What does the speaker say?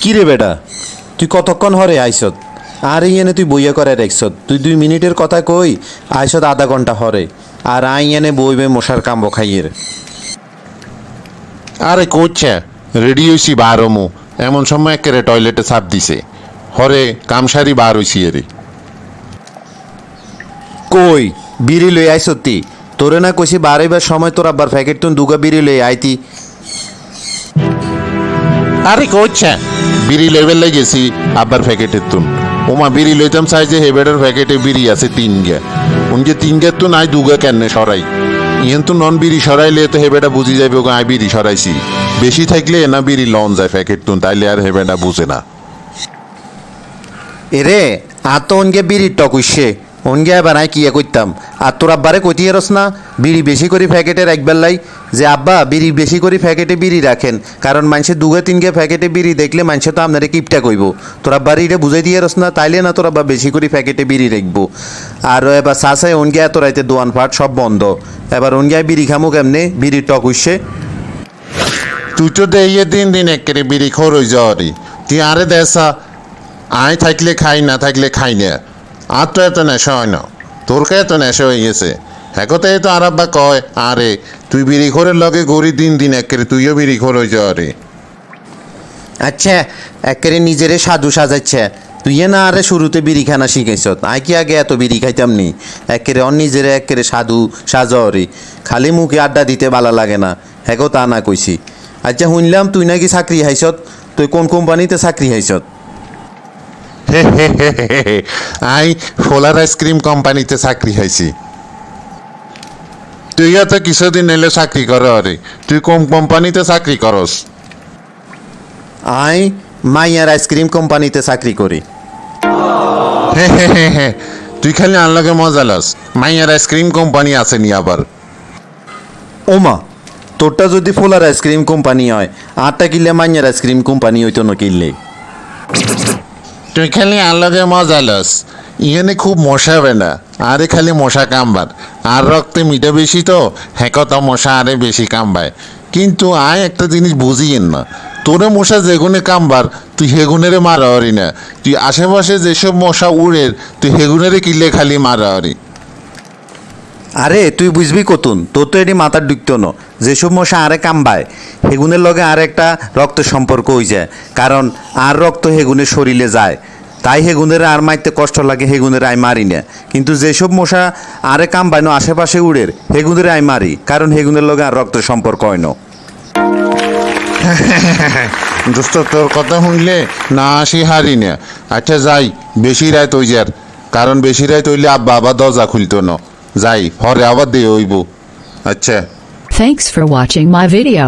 কি রে বেটা? তুই কতক্ষণ হরে আইসত? আর ইয়েনে তুই বইয়া করে রেখছত তুই দুই মিনিটের কথা কই আইসত আধা ঘণ্টা হরে। আর আই এনে বইবে মশার কাম্ব খাইয়ের। আরে কোচ্ছে রেডি হইছি বার হমু। এমন সময় একেরে টয়লেটে চাপ দিছে। হরে কামসারি বার হইছি এরে। কই বিড়ি লই আইসত তোরে না কইছি বারইবার সময় তোর আব্বার প্যাকেট তুন দুগা বিড়ি লই আইতি। আরে কোচ্ছে বিড়ি লেভেল গেছি আব্বার প্যাকেটের তুন। ওমা বিড়ি লইতাম চাই যে হেবেডের প্যাকেটে বিড়ি আছে তিন গে উনকে তিন গে তো নাই দুগা কেন সরাই। ইহেন তো নন বিড়ি সরাইলে তো হেবেটা বুঝি যাবে ওকে আই বিড়ি সরাইছি। বেশি থাকলে না বিড়ি লন যায় প্যাকেট তুন তাইলে আর হেবেটা বুঝে না। এরে অনগে বিড়ির টক উইসে অনগে এবার আই কিয়া করতাম আর তোর আব্বারে কইতে রস না, বিড়ি বেশি করে প্যাকেটে রাখবার লাই যে আব্বা, বিড়ি বেশি করে প্যাকেটে বিড়ি রাখেন, কারণ মানুষে দুগে তিনগে প্যাকেটে বিড়ি দেখলে মানুষে তো আপনারে কিপটা কইব। তোর আব্বার এটা বুঝাই দিয়ে রস না, তাইলে না তোর আব্বা বেশি করে প্যাকেটে বিড়ি রাখব। আর এবার চাষায় অনগে এত রাইতে দোয়ান ফাট সব বন্ধ। এবার অনগে বিড়ি খামু কেমনে বিড়ির টক উইসে তুই তো দেইয়ে দিন দিন একেরে বিড়ি খোর হয়ে যাওয়ারি তুই আরে দেসা আয় থাকলে খাই, না থাকলে খাই না। আর তো এত নেশা হয় না। তোর কে এত নেশা হয়ে গেছে। একতে তো আর আব্বা কয়, আরে, তুই বিড়ি খোরের লগে গড়ি দিন দিন, একেরে তুইও বিড়ি খোর হয়ে যাওয়ারি আচ্ছা একেরে নিজেরে সাধু সাজাচ্ছে। তুই না আরে শুরুতে বিড়ি খানা শিখাইছ আই কি আগে এত বিড়ি খাইতাম নি? একেরে অন নিজেরে একেরে সাধু সাজ সাজরি খালি মুখে আড্ডা দিতে ভালো লাগে না, হেগো তা না কইছি। আচ্ছা শুনলাম তুই নাকি চাকরি হাইছত তুই কোন কোম্পানিতে চাকরি হাইছত। আই ফোলার আইসক্রিম কোম্পানিতে চাকরি খাইছি। তুই তো কিছুদিন এলে চাকরি কর আরে। তুই কোন কোম্পানিতে চাকরি করস? আই মাইয়ার আইসক্রিম কোম্পানিতে চাকরি করি। হে হে হে হে তুই খালি আনলগে মজা লস। মাইয়ার আইসক্রিম কোম্পানি আছে নি আবার। ওমা তোরটা যদি ফোলার আইসক্রিম কোম্পানি হয় আটটা কিনলে মাইয়ার আইসক্রিম কোম্পানি হইতো না কিনলে তুই খালি আল্লাদে মজা লস। ইয়েনে খুব মশা না আরে খালি মশা কামবার। আর রক্তে মিটে বেশি তো হ্যাঁ মশা আরে বেশি কামবায়। কিন্তু আয় একটা জিনিস বুঝিয়েন না। তোরে মশা যেগুনে কামবার, তুই হেগুনেরে মারাওয়ারি না। তুই আশেপাশে যেসব মশা উড়ের, তুই হেগুনের কিলে খালি মারাওয়ারি আরে, তুই বুঝবি কতুন, তোর তো এটি মাথার ঢুকতো না। যেসব মশা আরে কামবায় হেগুনের লগে আর একটা রক্ত সম্পর্ক হয়ে যায়। কারণ আর রক্ত হেগুনের শরীরে যায়। তাই হেগুনের আর মারতে কষ্ট লাগে হেগুনের আই মারি না। কিন্তু যেসব মশা আরে কামবায় না, আশেপাশে উড়ের হেগুনের আই মারি, কারণ হেগুনের লগে আর রক্ত সম্পর্ক হয় না। দোস্ত, তোর কথা শুনলে না আসি হারি না। আচ্ছা যাই, বেশি রায় তৈ যার। কারণ বেশি রায় তৈলে আব্বা আবার দরজা খুলতো না। যাই হরে আবার দিয়ে হইব আচ্ছা Thanks for watching my video.